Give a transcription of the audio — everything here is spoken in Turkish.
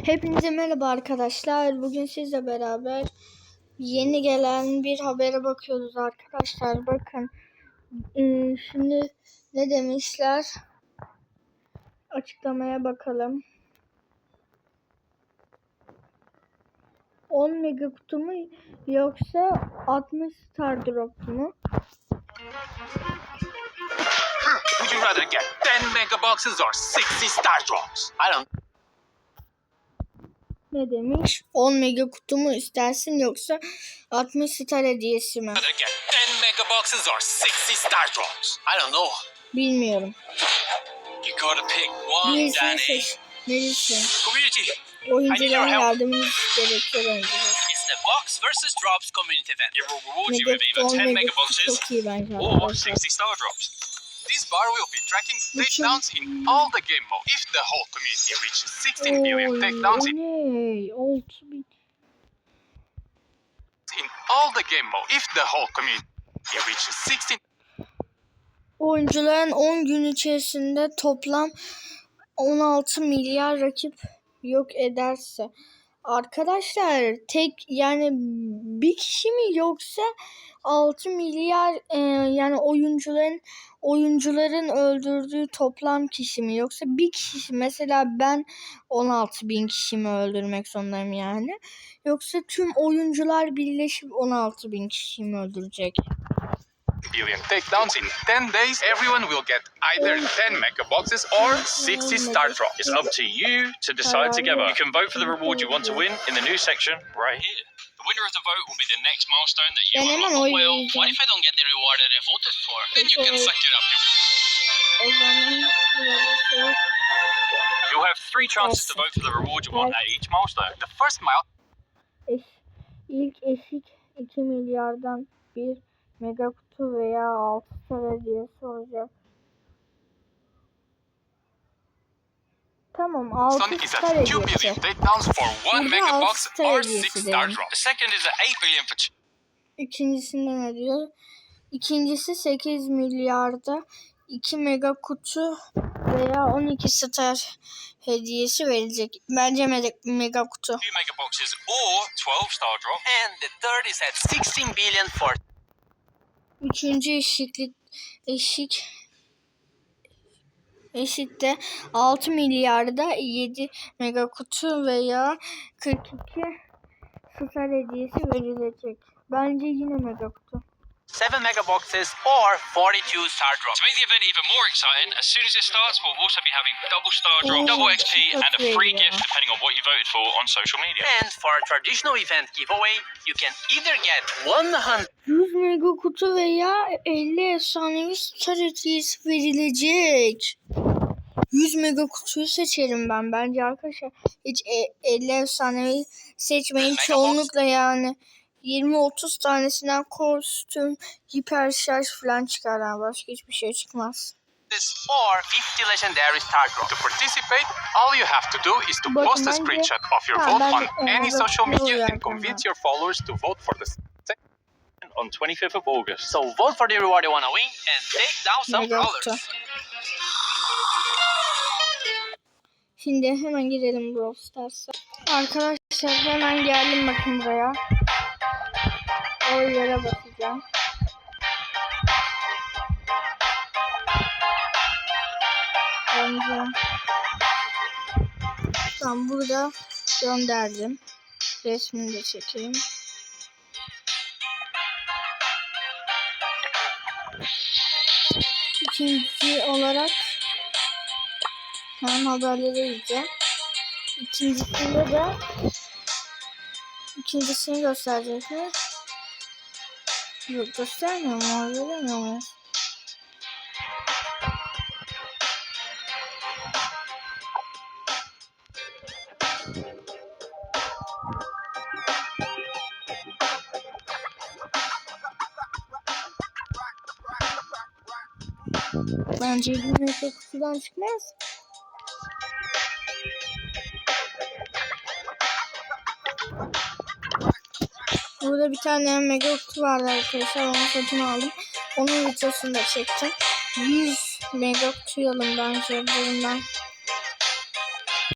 Hepinize merhaba arkadaşlar. Bugün sizle beraber yeni gelen bir habere bakıyoruz arkadaşlar. Bakın ee, şimdi ne demişler? Açıklamaya bakalım. 10 mega kutu mu yoksa 60 star drop mu? Would you rather get 10 mega boxes or 60 star drops? I don't Ne demiş? 10 mega kutu mu istersin yoksa 60 star hediyesi mi? rather get 10 mega boxes or 60 star drops. I don't know. Bilmiyorum. You gotta pick one, Birisini seç. Neresi? Community, Oyuncuların yardımını gerekiyor oyuncular. it's the Box versus Drops community event. It will reward you with either 10 10 mega boxes or arkadaşlar. 60 star drops. This bar will be tracking takedowns in all the game mode. If the whole community reaches 16 billion Oy, takedowns in, in all the game mode, if the whole community reaches 16 Oyuncuların 10 gün içerisinde toplam 16 milyar rakip yok ederse. Arkadaşlar tek yani bir kişi mi yoksa 6 milyar e, yani oyuncuların oyuncuların öldürdüğü toplam kişi mi yoksa bir kişi mesela ben 16 bin kişi mi öldürmek zorundayım yani yoksa tüm oyuncular birleşip 16 bin kişi mi öldürecek? Billion takedowns in 10 days, everyone will get either 10 mega boxes or 60 star drops. It's up to you to decide together. You can vote for the reward you want to win in the new section right here. The winner of the vote will be the next milestone that you Ben hemen unlock. oy Well, vereceğim. what if I don't get the reward that I voted for? Then you can suck it up. you... You'll have three chances to vote for the reward you want at each milestone. The first mile eş, ilk eşik 2 milyardan bir mega kutu veya 6 star hediyesi olacak. Tamam 6 Sonic is star at 2 billion hediyesi. takedowns for 1 Burada mega altı box star or hediyesi 6 star diyelim. drop. The second is at 8 billion for İkincisinde ne diyor? İkincisi 8 milyarda 2 mega kutu veya 12 star hediyesi verecek. Bence mega, mega kutu. 2 mega boxes or 12 star drop. And the third is at 16 billion for Üçüncü eşiklik eşik eşikte 6 milyarda 7 mega kutu veya 42 star hediyesi verilecek. Bence yine mega kutu. 7 mega boxes or 42 star drops. To make the event even more exciting, as soon as it starts, we'll also be having double star drops, Oh, double XP, and a free gift depending on what you voted for on social media. And for a traditional event giveaway, you can either get 100 100 mega kutu veya 50 efsanevi star hediyesi verilecek. 100 mega kutuyu seçerim ben bence arkadaşlar. Hiç e- 50 efsanevi seçmeyin. Çoğunlukla yani 20-30 tanesinden kostüm, hiper şarj falan çıkar. Başka hiçbir şey çıkmaz. or 50 legendary star drops. To participate, all you have to do is to Bakın post a screenshot of your vote on any social media and convince your followers to vote for the on 25th of August. So vote for the reward you want to win and take down some colors. Şimdi hemen girelim Brawl Stars'a. Arkadaşlar hemen geldim bakın buraya. O yere basacağım. Önce Tamam burada gönderdim. Resmini de çekeyim. İkinci olarak Hemen haberleri izleyeceğim. İkincisinde de ikincisini gösterecek mi? Yok göstermiyor mu? Veremiyor mu? Bence mega kutudan çıkmaz. Burada bir tane mega kutu vardı arkadaşlar. Onu satın aldım. Onun videosunu da çektim. 100 mega kutu alın bence. Bundan